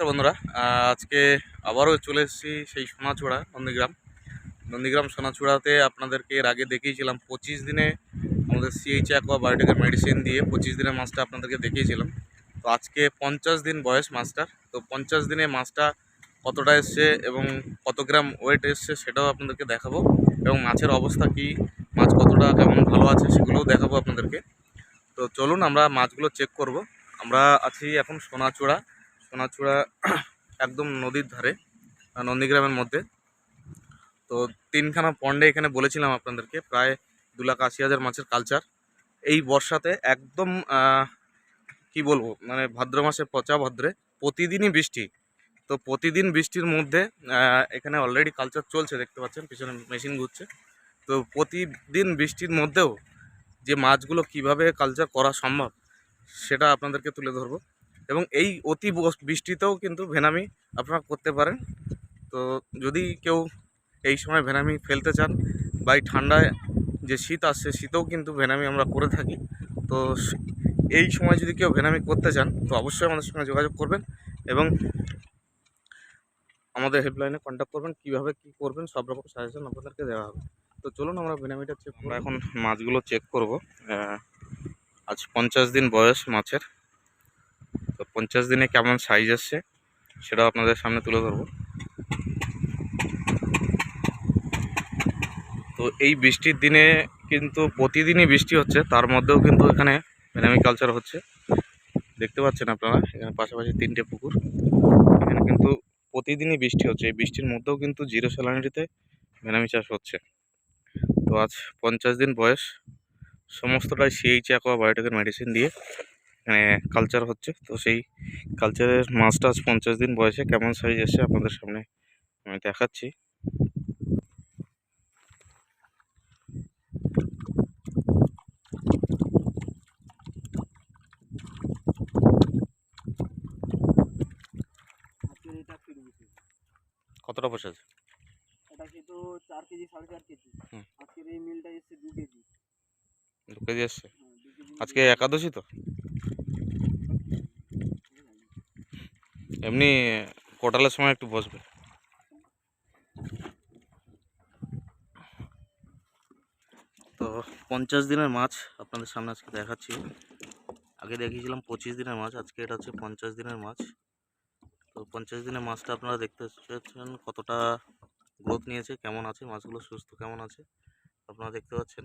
তো বন্ধুরা। আজকে আবারও চলে এসেছি সেই সোনাচূড়া নন্দীগ্রাম। নন্দীগ্রাম সোনাচূড়াতে আপনাদেরকে এর আগে দেখিয়েছিলাম, পঁচিশ দিনে আমাদের সিএইচ অ্যাকোয়া বায়োটিকের মেডিসিন দিয়ে পঁচিশ দিনের মাছটা আপনাদেরকে দেখিয়েছিলাম। তো আজকে পঞ্চাশ দিন বয়স মাছটার তো পঞ্চাশ দিনে মাছটা কতটা এসছে এবং কত গ্রাম ওয়েট এসছে সেটাও আপনাদেরকে দেখাবো এবং মাছের অবস্থা কি, মাছ কতটা কেমন ভালো আছে সেগুলোও দেখাবো আপনাদেরকে। তো চলুন আমরা মাছগুলো চেক করব। আমরা আছি এখন সোনাচূড়া। সোনাচূড়া একদম নদীর ধারে নন্দীগ্রামের মধ্যে। তো তিনখানা পন্ডে এখানে বলেছিলাম আপনাদেরকে, প্রায় দু লাখ আশি হাজার মাছের কালচার এই বর্ষাতে একদম কি বলব মানে ভাদ্র মাসে পচা ভদ্রে, প্রতিদিনই বৃষ্টি। তো প্রতিদিন বৃষ্টির মধ্যে এখানে অলরেডি কালচার চলছে, দেখতে পাচ্ছেন, পিছনে মেশিন ঘুরছে। তো প্রতিদিন বৃষ্টির মধ্যেও যে মাছগুলো কীভাবে কালচার করা সম্ভব, সেটা আপনাদেরকে তুলে ধরবো। এবং এই অতি বৃষ্টিতেও কিন্তু ভেনামি আপনারা করতে পারেন। তো যদি কেউ এই সময় ভেনামি ফেলতে চান বা এই ঠান্ডায় যে শীত আসছে, শীতেও কিন্তু ভেনামি আমরা করে থাকি। তো এই সময় যদি কেউ ভেনামি করতে চান, তো অবশ্যই আমাদের সঙ্গে যোগাযোগ করবেন এবং আমাদের হেল্পলাইনে কন্ট্যাক্ট করবেন, কীভাবে কী করবেন, সব রকম সাজেশন আপনাদেরকে দেওয়া হবে। তো চলুন আমরা ভেনামিটা চেক আমরা এখন মাছগুলো চেক করব। আজ পঞ্চাশ দিন বয়স মাছের। পঞ্চাশ দিনে কেমন সাইজ আসছে, সেটাও আপনাদের সামনে তুলে ধরবো। তো এই বৃষ্টির দিনে কিন্তু প্রতিদিনই বৃষ্টি হচ্ছে, তার মধ্যেও কিন্তু এখানে ভেনামি কালচার হচ্ছে। দেখতে পাচ্ছেন আপনারা, এখানে পাশাপাশি তিনটে পুকুর। এখানে কিন্তু প্রতিদিনই বৃষ্টি হচ্ছে, এই বৃষ্টির মধ্যেও কিন্তু জিরো স্যালানিটিতে ভেনামি চাষ হচ্ছে। তো আজ পঞ্চাশ দিন বয়স, সমস্তটাই সিএইচ অ্যাকোয়া বায়োটেকের মেডিসিন দিয়ে এখানে কালচার হচ্ছে। তো সেই কালচারের মাছটা আজ পঞ্চাশ দিন বয়সে কেমন সাইজ এসছে আপনাদের সামনে আমি দেখাচ্ছি। বসে কতটা বসেছে এটা কিন্তু চার কেজি সাড়ে চার কেজি। আজকের এই মিলটা এসছে দু কেজি। দু কেজি এসছে? হ্যাঁ আজকে একাদশী তো? এমনি কোটালের সময় একটু বসবে। তো পঞ্চাশ দিনের মাছ আপনাদের সামনে আজকে দেখাচ্ছি। আগে দেখিয়েছিলাম পঁচিশ দিনের মাছ, আজকে এটা হচ্ছে পঞ্চাশ দিনের মাছ। তো পঞ্চাশ দিনের মাছটা আপনারা দেখতে পাচ্ছেন কতটা গ্রোথ নিয়েছে, কেমন আছে, মাছগুলো সুস্থ কেমন আছে, আপনারা দেখতে পাচ্ছেন।